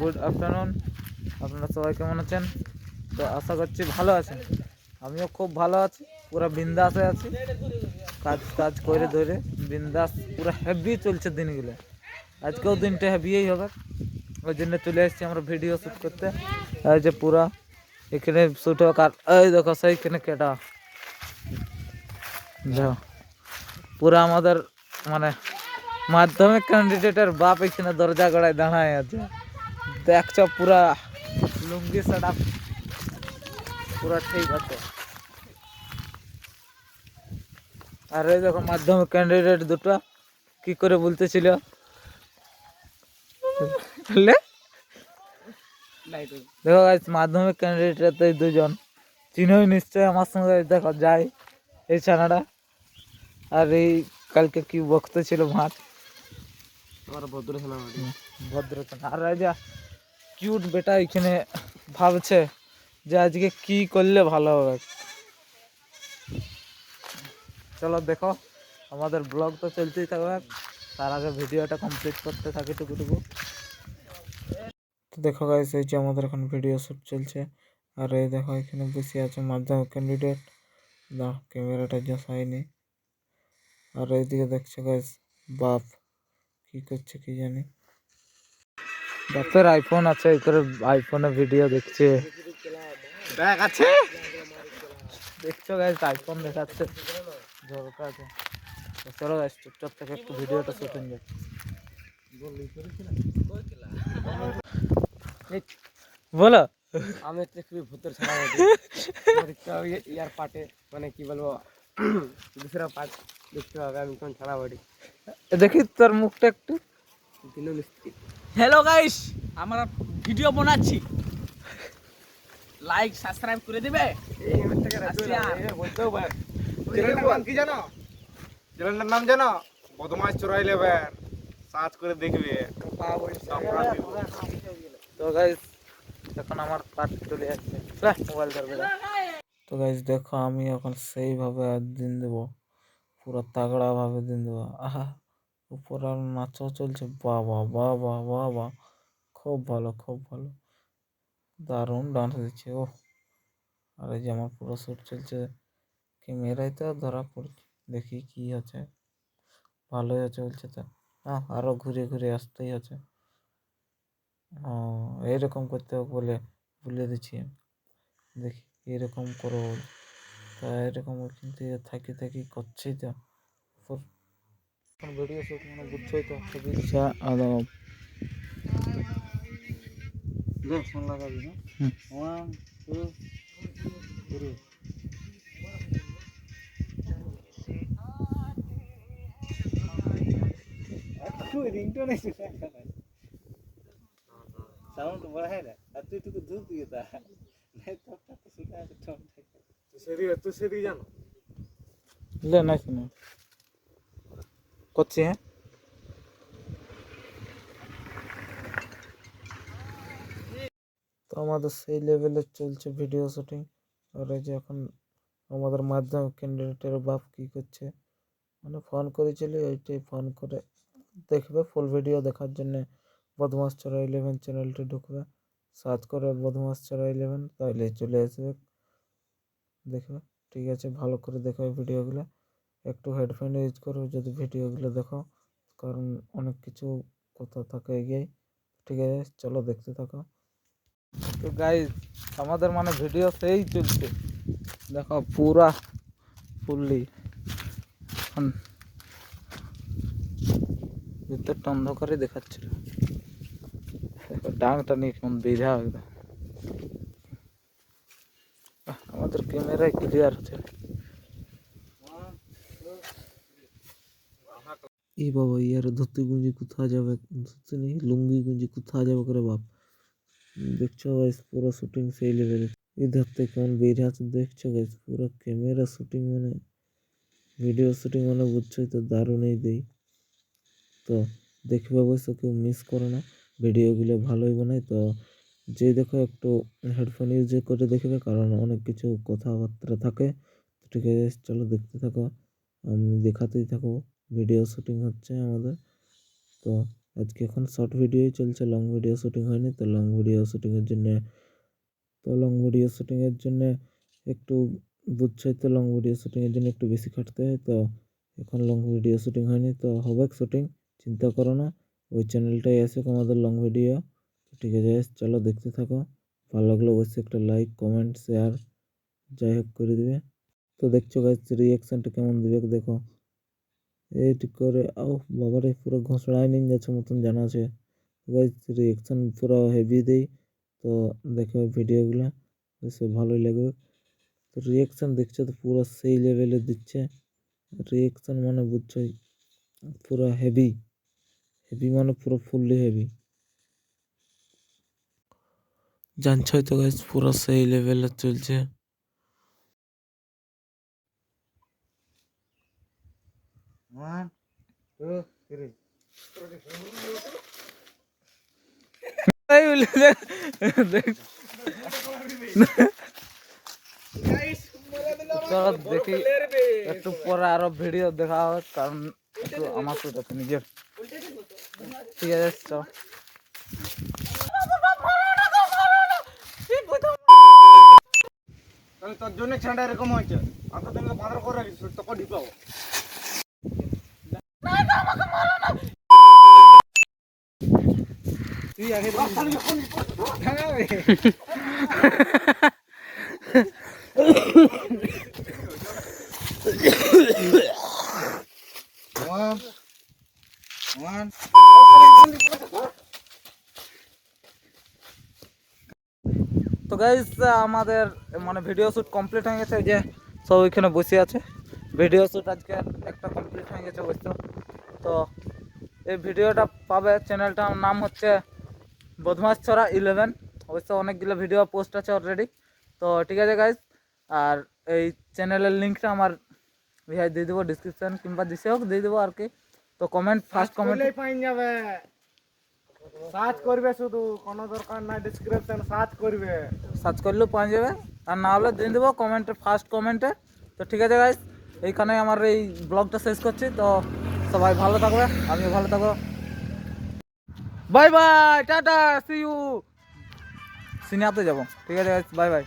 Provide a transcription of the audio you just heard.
Good afternoon আপনারা সবাই কেমন আছেন? তো আশা করছি ভালো আছেন। আমিও খুব ভালো আছি। পুরো বিন্দাসে আছি। কাজ কাজ করে ধরে বিন্দাস, পুরো হেভি চলছে দিনগুলো। আজকেও দিনটা হেভিই হবে। ওই জন্য চলে এসেছি আমরা ভিডিও শ্যুট করতে। যে পুরা এখানে শ্যুট হোক আর এই দেখো সেইখানে কেটা যাও পুরা আমাদের মানে মাধ্যমিক ক্যান্ডিডেটের বাপ এখানে দরজা গড়ায় দাঁড়ায় আছে দেখছ পুরা লুঙ্গি সেটা পুরা ঠিক আছে আর এই দেখো মাধ্যমিক ক্যান্ডিডেট দুটো কি করে বলতেছিল বুঝলে দেখো গাইস মাধ্যমিক ক্যান্ডিডেট তো এই দুজন। চিনোই নিশ্চয় আমার সঙ্গে দেখো যাই এই ছানাটা। আর এই কালকে কি বক্ত ছিল মাঠ? আমার ভদ্র সেনাবাহিনী ভদ্রচনা আর এই যে কিউট বেটা এখানে ভাবছে যে আজকে কি করলে ভালো হবে। চলো দেখো আমাদের ব্লগ তো চলতেই থাকবে তার আগে ভিডিওটা কমপ্লিট করতে থাকি টুকুটুকু দেখো গাইস এই যে আমাদের এখন ভিডিও শ্যুট চলছে। আর এই দেখো এখানে বসে আছে মাধ্যমিক ক্যান্ডিডেট না ক্যামেরাটা জাস হয়নি। আর এইদিকে দেখছ গাইস বাপ কি করছে কি জানি? বাপের আইফোন আছে এই করে আইফোনে ভিডিও দেখছে। ব্যাগ আছে? দেখছ গাইস আইফোন দেখাচ্ছে। ঝরকা আছে। চলো গাইস চুপচাপ থেকে একটু ভিডিওটা শুটিং যাক বলো আমি হচ্ছে খুবই ভূতের সেনাবাহিনী দেখতে হবে ইয়ার পাটে মানে কি বলব দুসরা পাট দেখতে হবে আমি কোন ছাড়াবাড়ি এ দেখি তোর মুখটা একটু দিনও মিস্ত্রি হ্যালো গাইস আমরা ভিডিও বানাচ্ছি লাইক সাবস্ক্রাইব করে দিবে এই থেকে আচ্ছা। বলতেও পারে চ্যানেলটার নাম কি জানো চ্যানেলটার নাম জানো বদমাস চোরাই লেবেন সার্চ করে দেখবে সব কাজ দিব। তো গাইস এখন আমার পার্ট চলে যাচ্ছে মোবাইল ধরবে তো গাইস দেখো, আমি এখন সেইভাবে দিন দেবো। পুরো তাগড়া ভাবে দিন দেবো। আহা, উপর আর নাচও চলছে। বাহ বাহ বাহ খুব ভালো খুব ভালো। দারুণ ডান্স দিচ্ছে ও আর এই যে আমার পুরো শ্যুট চলছে। ক্যামেরায় তো ধরা পড়ছে। দেখি কি আছে ভালোই বলছে তো। আরও ঘুরে ঘুরে আসতেই আছে ও এইরকম করতে হবে বলে বলে দিচ্ছি। দেখি এরকম করো। তা এরকম কিন্তু থাকি থাকি করছেই তো। ভিডিও শুট মানে বুঝছোই তো ইচ্ছা আদব ফোন লাগাবি না ওয়ান টু থ্রি একটু রিংটোন এসে সাউন্ড বাড়ায় না আর তুই টুকু ধূপ দিয়ে দা নাই তো তো শুনে আছে টোন তুই সেদি তুই সেদি জানো লে নাই শুনে করছি হ্যাঁ তো আমাদের সেই লেভেলে চলছে ভিডিও শুটিং আর এই যে এখন আমাদের মাধ্যমিক ক্যান্ডিডেটের বাপ কী করছে মানে ফোন করেছিল এইটাই ফোন করে দেখবে ফুল ভিডিও দেখার জন্যে বদমাস চড়া ইলেভেন চ্যানেলটি ঢুকবে। সার্চ করে বদমাস চড়া ইলেভেন তাহলে চলে আসবে। দেখবে ঠিক আছে, ভালো করে দেখো ভিডিওগুলো। একটু হেডফোন ইউজ করো, যদি ভিডিওগুলো দেখো, কারণ অনেক কিছু কথা থাকে এগিয়ে। ঠিক আছে, চলো দেখতে থাকো। তো গাই আমাদের মানে ভিডিও সেই চলছে। দেখো, পুরা ফুললি। ভিতরটা অন্ধকারে দেখাচ্ছিল। দেখো ডাংটা নিয়ে কেমন বেঝা একদম আমাদের ক্যামেরায় ক্লিয়ার হচ্ছে। এই বাবা ইয়ার ধুতি গুঞ্জি কোথায় যাবে? ধুতি নেই লুঙ্গি গুঞ্জি কোথায় যাবে করে বাপ? দেখছ গাইস পুরো শুটিং সেই লেভেলে ইধার থেকে কেমন বেরিয়ে আছে দেখছ গাইস পুরো ক্যামেরা শুটিং মানে ভিডিও শুটিং মানে বুঝছোই তো, দারুণই দেই। তো দেখবে অবশ্য কেউ মিস করো না। ভিডিওগুলো ভালোই বানাই তো যে দেখো একটু হেডফোন ইউজ করে দেখবে, কারণ অনেক কিছু কথাবার্তা থাকে। ঠিক আছে, চলো দেখতে থাকো আমি দেখাতেই থাকো। ভিডিও শুটিং হচ্ছে আমাদের। তো আজকে এখন শর্ট ভিডিওই চলছে লং ভিডিও শুটিং হয়নি, তো লং ভিডিও শুটিংয়ের জন্যে, তো লং ভিডিও শুটিংয়ের জন্যে একটু বুঝছই তো লং ভিডিও শুটিংয়ের জন্য একটু বেশি খাটতে হয়, তো এখন লং ভিডিও শুটিং হয়নি, তো হবে শুটিং চিন্তা করো না। ওই চ্যানেলটাই আছে আমাদের লং ভিডিও ঠিক আছে, চলো দেখতে থাকো। ভালো লাগলে অবশ্যই একটা লাইক কমেন্ট শেয়ার যাই হোক করে দিবে। তো দেখছ গাইজ রিয়াকশানটা কেমন দিবে দেখো। এইটি করে আও বাবারে, পুরো ঘোষড়ায় নিয়ে যাচ্ছে মতন জানা আছে। গাইজ রিয়াকশান পুরো হেভি দেই। তো দেখো ভিডিওগুলো অবশ্যই ভালোই লাগবে। তো রিয়াকশান দেখছ তো পুরো সেই লেভেলে দিচ্ছে। রিয়াকশান মানে বুঝছোই, পুরো হেভি হেভি মানে পুরো ফুললি হেভি জানছই তো গাইজ পুরো সেই লেভেলের চলছে। দেখ- একটু পরে আরও ভিডিও দেখা হবে কারণ আমার সাথে নিজের। ঠিক আছে চলো তাহলে তোর জন্য ছেলেটা এরকম হয়েছে। আর করে রাখিস তোকে ঢিপাবো তুই আগে ওয়ান ওয়ান তো গাইজ আমাদের মানে ভিডিও শ্যুট কমপ্লিট হয়ে গেছে, এই যে সব ওইখানে বসে আছে। ভিডিও শ্যুট আজকে একটা কমপ্লিট হয়ে গেছে, বুঝছ? তো এই ভিডিওটা পাবে চ্যানেলটার নাম হচ্ছে বদমাস ছড়া ইলেভেন অবশ্য অনেকগুলো ভিডিও পোস্ট আছে অলরেডি তো ঠিক আছে গাইজ আর এই চ্যানেলের লিঙ্কটা আমার ভিআই দিয়ে দেবো ডিসক্রিপশান কিংবা দিছে হোক, দিয়ে দেবো আর কি। তো কমেন্ট ফার্স্ট কমেন্ট করলেই পাইন যাবে। সার্চ করবে শুধু, কোনো দরকার নাই ডেসক্রিপশন সার্চ করবে। সার্চ করলেও পাওয়া যাবে। আর না হলে দিয়ে দেবো কমেন্টে ফার্স্ট কমেন্টে তো ঠিক আছে গাইজ এইখানে আমার এই ব্লগটা শেষ করছি। তো সবাই ভালো থাকবে, আমিও ভালো থাকব। Bye bye tata see you সিনিয়াতে যাব। ঠিক আছে বাই বাই